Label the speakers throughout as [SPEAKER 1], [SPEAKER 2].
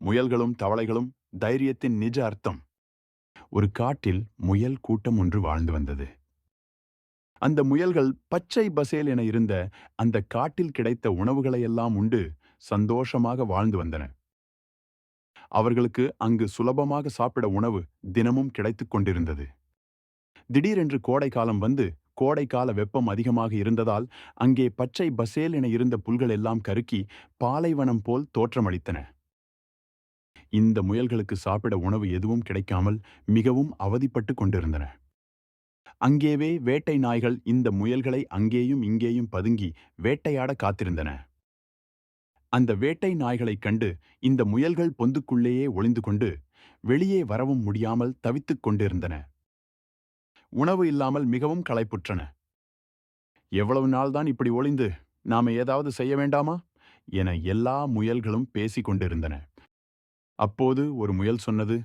[SPEAKER 1] முயல்களும் தவளைகளும் தைரியத்தின் நிஜ அர்த்தம். ஒரு காட்டில் முயல் கூட்டம் ஒன்று வாழ்ந்து வந்தது. அந்த முயல்கள் பச்சை பசேல் என இருந்த அந்த காட்டில் கிடைத்த உணவுகளையெல்லாம் உண்டு சந்தோஷமாக வாழ்ந்து வந்தன. அவர்களுக்கு அங்கு சுலபமாக சாப்பிட உணவு தினமும் கிடைத்துக் கொண்டிருந்தது. திடீரென்று கோடை காலம் வந்து கோடைக்கால வெப்பம் அதிகமாக இருந்ததால் அங்கே பச்சை பசேல் என இருந்த புல்கள் எல்லாம் கருக்கி பாலைவனம் போல் தோற்றமளித்தன. இந்த முயல்களுக்கு சாப்பிட உணவு எதுவும் கிடைக்காமல் மிகவும் அவதிப்பட்டு கொண்டிருந்தன. அங்கேவே வேட்டை நாய்கள் இந்த முயல்களை அங்கேயும் இங்கேயும் பதுங்கி வேட்டையாட காத்திருந்தன. அந்த வேட்டை நாய்களைக் கண்டு இந்த முயல்கள் பொந்துக்குள்ளேயே ஒளிந்து கொண்டு வெளியே வரவும் முடியாமல் தவித்துக் கொண்டிருந்தன. உணவு இல்லாமல் மிகவும் களைப்புற்றன. எவ்வளவு நாள்தான் இப்படி ஒளிந்து? நாம ஏதாவது செய்ய வேண்டாமா? என எல்லா முயல்களும் பேசிக் கொண்டிருந்தன. அப்போது ஒரு முயல் சொன்னது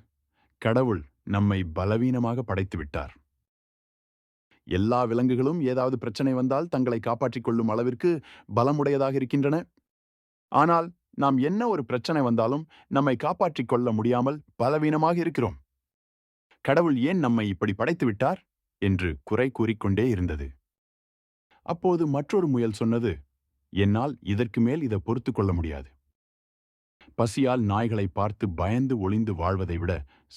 [SPEAKER 1] கடவுள் நம்மை பலவீனமாக படைத்து விட்டார். எல்லா விலங்குகளும் ஏதாவது பிரச்சனை வந்தால் தங்களை காப்பாற்றிக் கொள்ளும் அளவிற்கு பலமுடையதாக இருக்கின்றன. ஆனால் நாம் என்ன ஒரு பிரச்சனை வந்தாலும் நம்மை காப்பாற்றிக் கொள்ள முடியாமல் பலவீனமாக இருக்கிறோம். கடவுள் ஏன் நம்மை இப்படி படைத்து விட்டார்? என்று குறை கூறிக்கொண்டே இருந்தது. அப்போது மற்றொரு முயல் சொன்னது என்னால் இதற்கு மேல் இதை பொறுத்து கொள்ள முடியாது. பசியால் நாய்களை பார்த்து பயந்து ஒளிந்து வாழ்வதை விட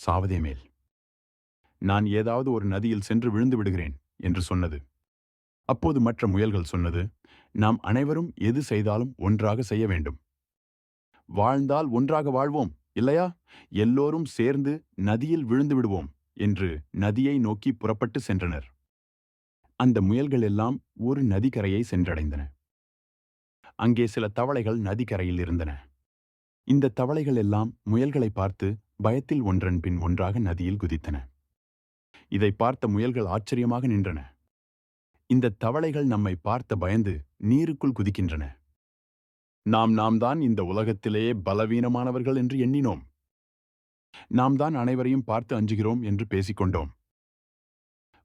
[SPEAKER 1] சாவதே மேல். நான் ஏதாவது ஒரு நதியில் சென்று விழுந்து விடுகிறேன் என்று சொன்னது. அப்போது மற்ற முயல்கள் சொன்னது நாம் அனைவரும் எது செய்தாலும் ஒன்றாக செய்ய வேண்டும். வாழ்ந்தால் ஒன்றாக வாழ்வோம் இல்லையா? எல்லோரும் சேர்ந்து நதியில் விழுந்து விடுவோம் என்று நதியை நோக்கி புறப்பட்டு சென்றனர். அந்த முயல்கள் எல்லாம் ஒரு நதிக்கரையை சென்றடைந்தன. அங்கே சில தவளைகள் நதிக்கரையில் இருந்தன. இந்த தவளைகள் எல்லாம் முயல்களை பார்த்து பயத்தில் ஒன்றன் பின் ஒன்றாக நதியில் குதித்தன. இதை பார்த்த முயல்கள் ஆச்சரியமாக நின்றன. இந்த தவளைகள் நம்மை பார்த்த பயந்து நீருக்குள் குதிக்கின்றன. நாம் நாம் தான் இந்த உலகத்திலேயே பலவீனமானவர்கள் என்று எண்ணினோம். நாம் தான் அனைவரையும் பார்த்து அஞ்சுகிறோம் என்று பேசிக்கொண்டோம்.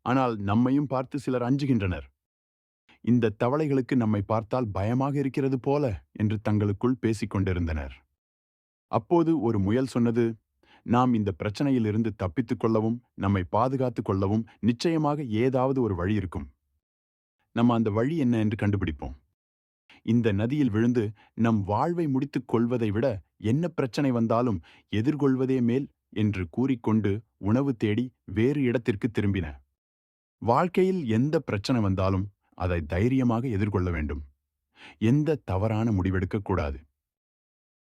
[SPEAKER 1] ஆனால் நம்மையும் பார்த்து சிலர் அஞ்சுகின்றனர். இந்த தவளைகளுக்கு நம்மை பார்த்தால் பயமாக இருக்கிறது போல என்று தங்களுக்குள் பேசிக் கொண்டிருந்தனர் அப்போது ஒரு முயல் சொன்னது நாம் இந்த பிரச்சனையிலிருந்து தப்பித்துக் கொள்ளவும் நம்மை பாதுகாத்துக் கொள்ளவும் நிச்சயமாக ஏதாவது ஒரு வழி இருக்கும். நம்ம அந்த வழி என்ன என்று கண்டுபிடிப்போம். இந்த நதியில் விழுந்து நம் வாழ்வை முடித்துக் கொள்வதை விட என்ன பிரச்சனை வந்தாலும் எதிர்கொள்வதே மேல் என்று கூறிக்கொண்டு உணவு தேடி வேறு இடத்திற்கு திரும்பின. வாழ்க்கையில் எந்த பிரச்சனை வந்தாலும் அதை தைரியமாக எதிர்கொள்ள வேண்டும். எந்த தவறான முடிவெடுக்கக்கூடாது